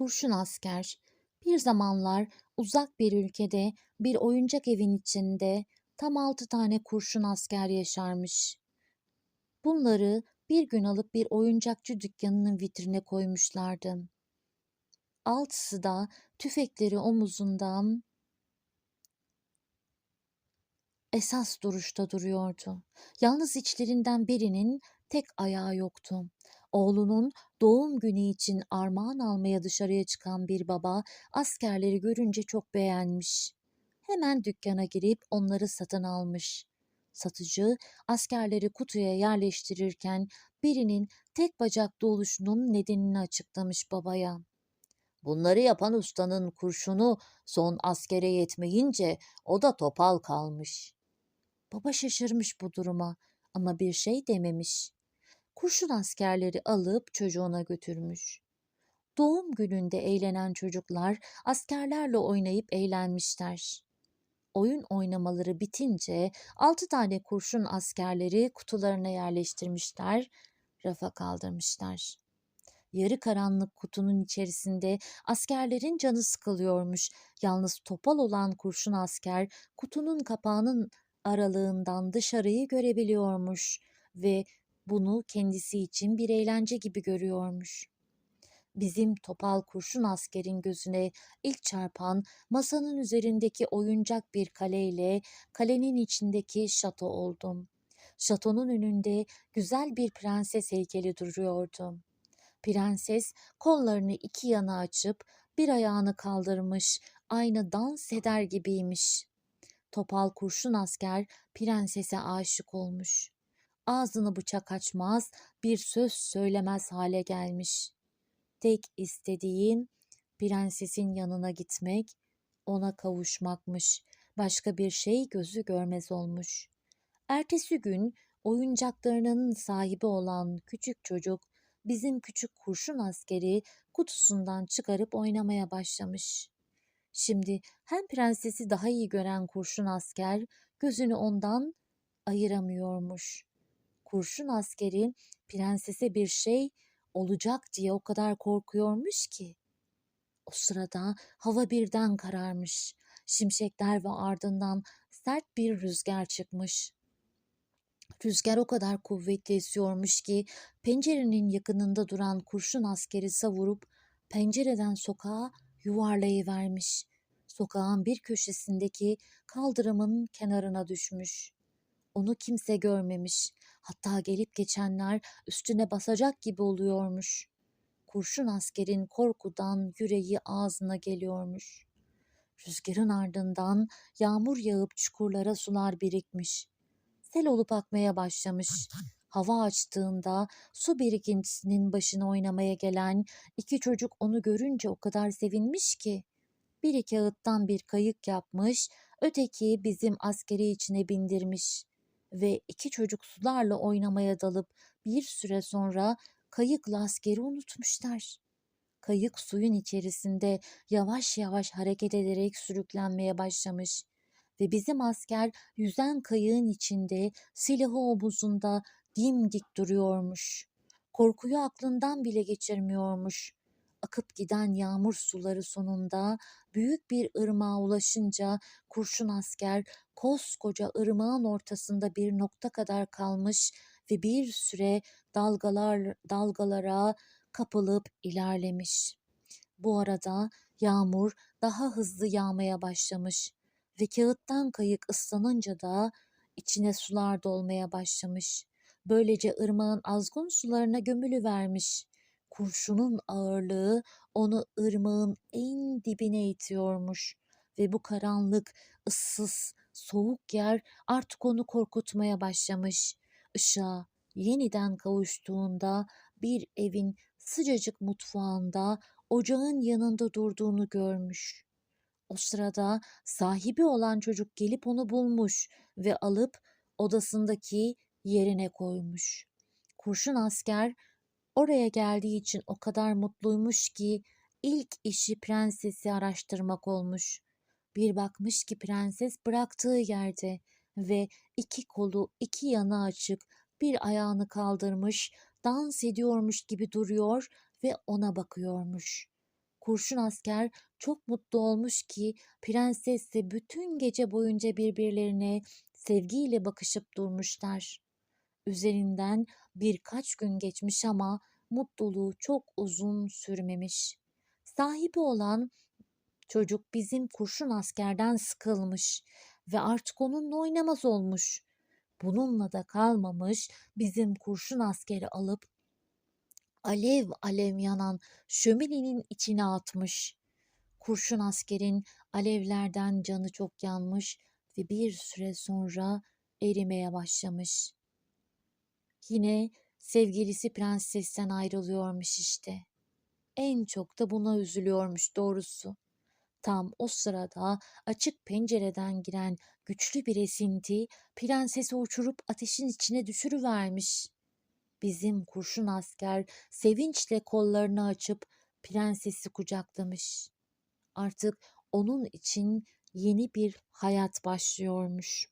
Kurşun asker. Bir zamanlar uzak bir ülkede bir oyuncak evin içinde tam altı tane kurşun asker yaşarmış. Bunları bir gün alıp bir oyuncakçı dükkanının vitrine koymuşlardı. Altısı da tüfekleri omuzundan esas duruşta duruyordu. Yalnız içlerinden birinin tek ayağı yoktu. Oğlunun doğum günü için armağan almaya dışarıya çıkan bir baba askerleri görünce çok beğenmiş. Hemen dükkana girip onları satın almış. Satıcı askerleri kutuya yerleştirirken birinin tek bacaklı oluşunun nedenini açıklamış babaya. Bunları yapan ustanın kurşunu son askere yetmeyince o da topal kalmış. Baba şaşırmış bu duruma ama bir şey dememiş. Kurşun askerleri alıp çocuğuna götürmüş. Doğum gününde eğlenen çocuklar askerlerle oynayıp eğlenmişler. Oyun oynamaları bitince altı tane kurşun askerleri kutularına yerleştirmişler, rafa kaldırmışlar. Yarı karanlık kutunun içerisinde askerlerin canı sıkılıyormuş. Yalnız topal olan kurşun asker kutunun kapağının aralığından dışarıyı görebiliyormuş ve bunu kendisi için bir eğlence gibi görüyormuş. Bizim topal kurşun askerin gözüne ilk çarpan masanın üzerindeki oyuncak bir kaleyle kalenin içindeki şato oldum. Şatonun önünde güzel bir prenses heykeli duruyordu. Prenses kollarını iki yana açıp bir ayağını kaldırmış, aynı dans eder gibiymiş. Topal kurşun asker prensese aşık olmuş. Ağzını bıçak açmaz, bir söz söylemez hale gelmiş. Tek istediğin prensesin yanına gitmek, ona kavuşmakmış. Başka bir şey gözü görmez olmuş. Ertesi gün oyuncaklarının sahibi olan küçük çocuk bizim küçük kurşun askeri kutusundan çıkarıp oynamaya başlamış. Şimdi hem prensesi daha iyi gören kurşun asker gözünü ondan ayıramıyormuş. Kurşun askeri prensese bir şey olacak diye o kadar korkuyormuş ki. O sırada hava birden kararmış. Şimşekler ve ardından sert bir rüzgar çıkmış. Rüzgar o kadar kuvvetli esiyormuş ki pencerenin yakınında duran kurşun askeri savurup pencereden sokağa yuvarlayıvermiş. Sokağın bir köşesindeki kaldırımın kenarına düşmüş. Onu kimse görmemiş. Hatta gelip geçenler üstüne basacak gibi oluyormuş. Kurşun askerin korkudan yüreği ağzına geliyormuş. Rüzgarın ardından yağmur yağıp çukurlara sular birikmiş. Sel olup akmaya başlamış. Hava açtığında su birikintisinin başına oynamaya gelen iki çocuk onu görünce o kadar sevinmiş ki. Biri kağıttan bir kayık yapmış, öteki bizim askeri içine bindirmiş ve iki çocuk sularla oynamaya dalıp bir süre sonra kayıkla askeri unutmuşlar. Kayık suyun içerisinde yavaş yavaş hareket ederek sürüklenmeye başlamış ve bizim asker yüzen kayığın içinde silahı omuzunda dimdik duruyormuş. Korkuyu aklından bile geçirmiyormuş. Akıp giden yağmur suları sonunda büyük bir ırmağa ulaşınca kurşun asker koskoca ırmağın ortasında bir nokta kadar kalmış ve bir süre dalgalar dalgalara kapılıp ilerlemiş. Bu arada yağmur daha hızlı yağmaya başlamış ve kağıttan kayık ıslanınca da içine sular dolmaya başlamış. Böylece ırmağın azgın sularına gömülü vermiş. Kurşunun ağırlığı onu ırmağın en dibine itiyormuş ve bu karanlık, ıssız, soğuk yer artık onu korkutmaya başlamış. Işığa yeniden kavuştuğunda bir evin sıcacık mutfağında ocağın yanında durduğunu görmüş. O sırada sahibi olan çocuk gelip onu bulmuş ve alıp odasındaki yerine koymuş. Kurşun asker oraya geldiği için o kadar mutluymuş ki ilk işi prensesi araştırmak olmuş. Bir bakmış ki prenses bıraktığı yerde ve iki kolu iki yana açık bir ayağını kaldırmış dans ediyormuş gibi duruyor ve ona bakıyormuş. Kurşun asker çok mutlu olmuş ki prensesle bütün gece boyunca birbirlerine sevgiyle bakışıp durmuşlar. Üzerinden birkaç gün geçmiş ama mutluluğu çok uzun sürmemiş. Sahibi olan çocuk bizim kurşun askerden sıkılmış ve artık onunla oynamaz olmuş. Bununla da kalmamış, bizim kurşun askeri alıp alev alev yanan şöminenin içine atmış. Kurşun askerin alevlerden canı çok yanmış ve bir süre sonra erimeye başlamış. Yine sevgilisi prensesten ayrılıyormuş işte. En çok da buna üzülüyormuş doğrusu. Tam o sırada açık pencereden giren güçlü bir esinti prensesi uçurup ateşin içine düşürüvermiş. Bizim kurşun asker sevinçle kollarını açıp prensesi kucaklamış. Artık onun için yeni bir hayat başlıyormuş.